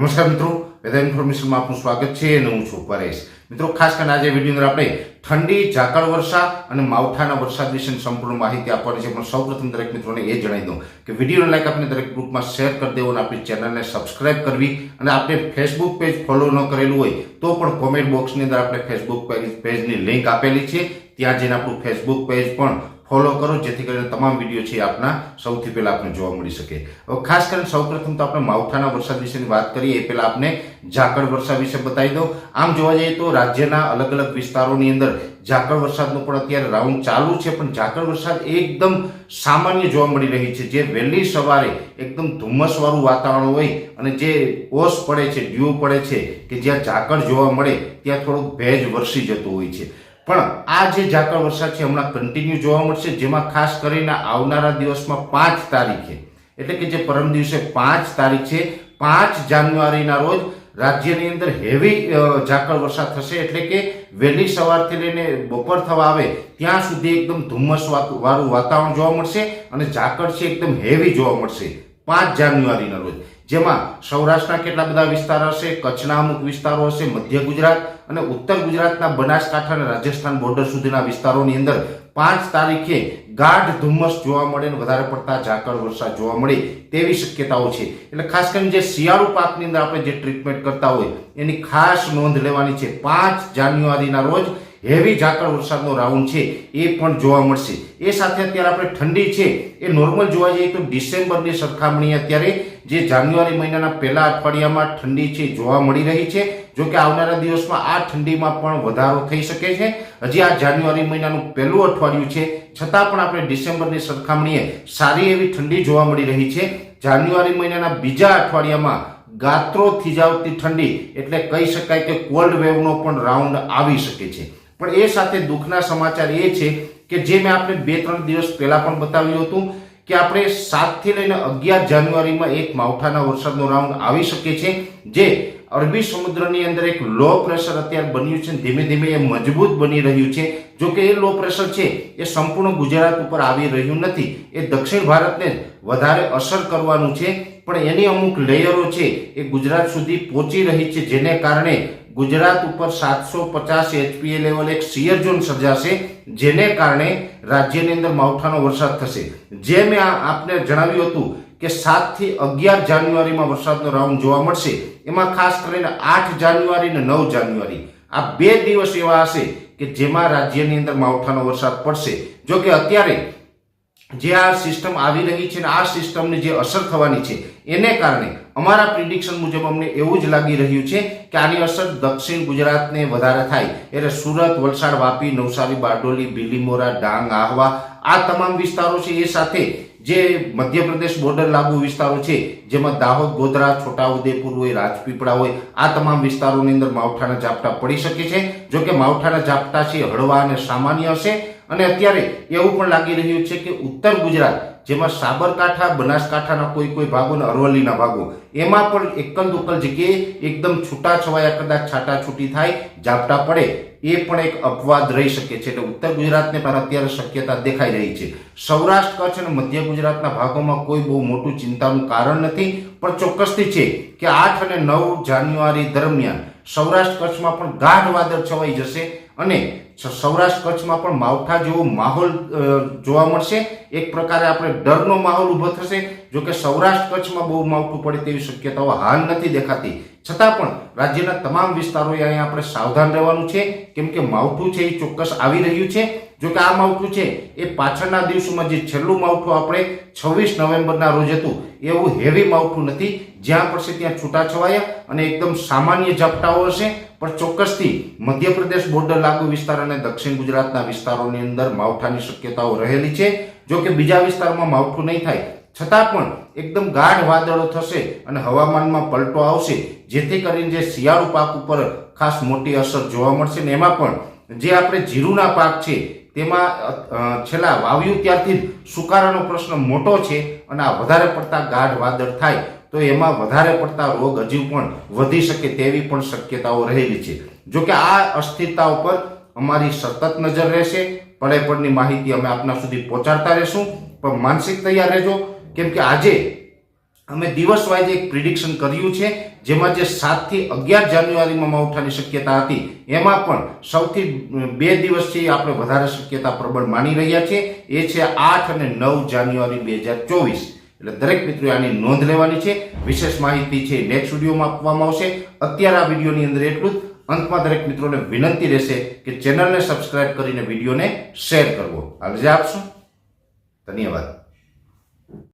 નમસ્કાર મિત્રો વેધર ઇન્ફોર્મેશનમાં આપનું સ્વાગત છે. અને હું છું પરેશ. મિત્રો, ખાસ કરીને આજે વિડીયોની આપણે ઠંડી, ઝાકળ વર્ષા અને માવઠાના વરસાદ વિશેની સંપૂર્ણ માહિતી આપવાની છે. પણ સૌપ્રથમ દરેક મિત્રોને એ જણાવી દઉં કે વિડીયોને લાઈક આપણે દરેક ગ્રુપમાં શેર કરી દેવો અને આપણી ચેનલને સબસ્ક્રાઇબ કરવી અને આપણે ફેસબુક પેજ ફોલો ન કરેલું હોય તો પણ કોમેન્ટ બોક્સની અંદર આપણે ફેસબુક પેજ પેજની લિંક આપેલી છે. ત્યાં જઈને આપણું ફેસબુક પેજ પણ ફોલો કરો, જેથી કરીને તમામ વીડિયો છે આપના સૌથી પહેલા આપણે જોવા મળી શકે. હવે ખાસ કરીને સૌપ્રથમ તો આપણે માવઠાના વરસાદ વિશેની વાત કરીએ, એ પહેલા આપને ઝાકળ વરસાદ વિશે બતાવી દઉં. આમ જોવા જઈએ તો રાજ્યના અલગ અલગ વિસ્તારોની અંદર ઝાકળ વરસાદનો પણ અત્યારે રાઉન્ડ ચાલુ છે, પણ ઝાકળ વરસાદ એકદમ સામાન્ય જોવા મળી રહી છે. જે વહેલી સવારે એકદમ ધુમ્મસવાળું વાતાવરણ હોય અને જે ઓસ પડે છે, ડ્યુ પડે છે કે જ્યાં ઝાકળ જોવા મળે, ત્યાં થોડુંક ભેજ વરસી જતું હોય છે. પણ આ જે ઝાકળ વરસાદ છે, હમણાં કન્ટિન્યુ જોવા મળશે, જેમાં ખાસ કરીને આવનારા દિવસમાં પાંચ તારીખે. એટલે કે જે પરમ દિવસે પાંચ તારીખ છે, પાંચ જાન્યુઆરીના રોજ રાજ્યની અંદર હેવી ઝાકળ વરસાદ થશે એટલે કે વહેલી સવારથી લઈને બપોર થવા આવે ત્યાં સુધી એકદમ ધુમ્મસ વાળું વાતાવરણ જોવા મળશે અને ઝાકળ છે એકદમ હેવી જોવા મળશે પાંચ જાન્યુઆરીના રોજ. જેમાં સૌરાષ્ટ્રના કેટલા બધા વિસ્તાર હશે, કચ્છના અમુક વિસ્તારો હશે, મધ્ય ગુજરાત અને ઉત્તર ગુજરાતના બનાસકાંઠા અને રાજસ્થાન બોર્ડર સુધીના વિસ્તારોની અંદર પાંચ તારીખે ગાઢ ધુમ્મસ જોવા મળે અને વધારે પડતા ઝાકળ વરસાદ જોવા મળે તેવી શક્યતાઓ છે. એટલે ખાસ કરીને જે શિયાળુ પાકની અંદર આપણે જે ટ્રીટમેન્ટ કરતા હોય, એની ખાસ નોંધ લેવાની છે. પાંચ જાન્યુઆરીના રોજ હેવી ઝાકળ વરસાદનો રાઉન્ડ છે, એ પણ જોવા મળશે. એ સાથે અત્યારે આપણે ઠંડી છે, એ નોર્મલ જોવા જઈએ તો ડિસેમ્બરની સરખામણીએ અત્યારે, જે જાન્યુઆરી મહિનાના પહેલા અઠવાડિયામાં ઠંડી છે, જોવા મળી રહી છે. જો કે આવનારા દિવસમાં આ ઠંડીમાં પણ વધારો થઈ શકે છે. હજી આ જાન્યુઆરી મહિનાનું પહેલું અઠવાડિયું છે. છતાં પણ આપણે ડિસેમ્બરની સરખામણીએ સારી એવી ઠંડી જોવા મળી રહી છે. જાન્યુઆરી મહિનાના બીજા અઠવાડિયામાં ગાત્રો થીજાવતી ઠંડી, એટલે કહી શકાય કે કોલ્ડ વેવનો પણ રાઉન્ડ આવી શકે છે. પણ એ સાથે દુઃખના સમાચાર એ છે કે જે મેં આપણે બે ત્રણ દિવસ પહેલા પણ બતાવ્યું હતું કે આપણે સાતથી લઈને અગિયાર જાન્યુઆરીમાં એક માવઠાના વરસાદનો રાઉન્ડ આવી શકે છે, જે અરબી સમુદ્રની અંદર એક લો પ્રેશર અત્યારે બન્યું છે ધીમે ધીમે એ મજબૂત બની રહ્યું છે. જો કે એ લો પ્રેશર છે, એ સંપૂર્ણ ગુજરાત ઉપર આવી રહ્યું નથી. એ દક્ષિણ ભારતને વધારે અસર કરવાનું છે, પણ એની અમુક લેયરો છે એ ગુજરાત સુધી પહોંચી રહી છે, જેને કારણે ગુજરાત ઉપર સાતસો પચાસ એચપીએ લેવલ એક સિયર ઝોન સર્જાશે, જેને કારણે રાજ્યની અંદર માવઠાનો વરસાદ થશે. જે મેં આપને જણાવ્યું હતું કે સાતથી અગિયાર જાન્યુઆરીમાં વરસાદનો રાઉન્ડ જોવા મળશે. એમાં ખાસ કરીને આઠ જાન્યુઆરી અને નવ જાન્યુઆરી. આ બે દિવસ એવા હશે કે જેમાં રાજ્યની અંદર માવઠાનો વરસાદ પડશે. જો કે અત્યારે જે આ સિસ્ટમ આવી રહી છે ને આ સિસ્ટમને જે અસર થવાની છે, એને કારણે અમારા પ્રિડિક્શન મુજબ અમને એવું જ લાગી રહ્યું છે કે આની અસર દક્ષિણ ગુજરાતને વધારે થાય. એટલે સુરત, વલસાડ, વાપી, નવસારી, બારડોલી, બિલીમોરા, ડાંગ, આહવા, આ તમામ વિસ્તારો છે એ સાથે જે મધ્યપ્રદેશ બોર્ડર લાગુ વિસ્તારો છે, જેમાં દાહોદ, ગોધરા, છોટાઉદેપુર હોય, રાજપીપળા હોય, આ તમામ વિસ્તારોની અંદર માવઠાના ઝાપટા પડી શકે છે. જોકે માવઠાના ઝાપટા છે હળવા અને સામાન્ય હશે અને અત્યારે એવું પણ લાગી રહ્યું છે કે ઉત્તર ગુજરાત, જેમાં સાબરકાંઠા, બનાસકાંઠાના કોઈ કોઈ ભાગો અને અરવલ્લીના ભાગો, એમાં પણ એકલ દુકલ જગ્યાએ એકદમ છૂટાછવાયા કદાચ છાટાછૂટી થાય, ઝાપટા પડે, એ પણ એક અપવાદ રહી શકે છે. એટલે ઉત્તર ગુજરાતને પણ અત્યારે શક્યતા દેખાઈ રહી છે. સૌરાષ્ટ્ર, કચ્છ અને મધ્ય ગુજરાતના ભાગોમાં કોઈ બહુ મોટું ચિંતાનું કારણ નથી, પણ ચોક્કસથી છે કે આઠ અને નવ જાન્યુઆરી દરમિયાન સૌરાષ્ટ્ર, કચ્છમાં પણ ગાઢ વાદળ છવાઈ જશે. અને સૌરાષ્ટ્ર કચ્છમાં પણ માવઠા જેવો માહોલ જોવા મળશે. એક પ્રકારે આપણે ડરનો માહોલ ઊભો થશે. જો કે સૌરાષ્ટ્ર કચ્છમાં બહુ માવઠું પડે તેવી શક્યતાઓ હાલ નથી દેખાતી. છતાં પણ રાજ્યના તમામ વિસ્તારોએ અહીંયા આપણે સાવધાન રહેવાનું છે. કેમ કે માવઠું છે એ ચોક્કસ આવી રહ્યું છે. જો કે આ માવઠું છે, એ પાછળના દિવસોમાં જે છેલ્લું માવઠું આપણે છવ્વીસ નવેમ્બરના રોજ હતું, એવું હેવી માવઠું નથી. જ્યાં પડશે ત્યાં છૂટાછવાયા અને એકદમ સામાન્ય ઝાપટાઓ હશે. પણ ચોક્કસથી મધ્યપ્રદેશ બોર્ડર લાગુ વિસ્તાર અને દક્ષિણ ગુજરાતના વિસ્તારોની અંદર માવઠાની શક્યતાઓ રહેલી છે. જો કે બીજા વિસ્તારમાં માવઠું નહીં થાય. છતાં પણ એકદમ ગાઢ વાદળો થશે અને હવામાનમાં પલટો આવશે, જેથી કરીને જે શિયાળુ પાક ઉપર ખાસ મોટી અસર જોવા મળશે. ને એમાં પણ જે આપણે જીરુના પાક છે તેમાં છેલ્લા વાવ્યું ત્યારથી જ સુકારાનો પ્રશ્ન મોટો છે અને આ વધારે પડતા ગાઢ વાદળ થાય, તો એમાં વધારે પડતા રોગ હજી પણ વધી શકે તેવી પણ શક્યતાઓ રહેલી છે. જો કે આ અસ્થિરતા ઉપર અમારી સતત નજર રહેશે. પડે પડની માહિતી અમે આપના સુધી પહોંચાડતા રહેશું. પણ માનસિક તૈયાર રહેજો. કેમ કે આજે અમે દિવસ વાઇઝ એક પ્રિડિક્શન કર્યું છે, જેમાં જે સાતથી અગિયાર જાન્યુઆરીમાં માવઠાની શક્યતા હતી, એમાં પણ સૌથી બે દિવસથી આપણે વધારે શક્યતા પ્રબળ માની રહ્યા છીએ એ છે આઠ અને નવ જાન્યુઆરી બે હજાર ચોવીસ. એટલે દરેક મિત્રો આની નોંધ લેવાની છે. વિશેષ માહિતી છે નેક્સ્ટ વિડીયોમાં આપવામાં આવશે. અત્યારે આ વિડીયોની અંદર એટલું જ. અંતમાં દરેક મિત્રોને વિનંતી રહેશે કે ચેનલને સબસ્ક્રાઇબ કરીને વિડીયોને શેર કરવો. હાલ જે આપશો. ધન્યવાદ.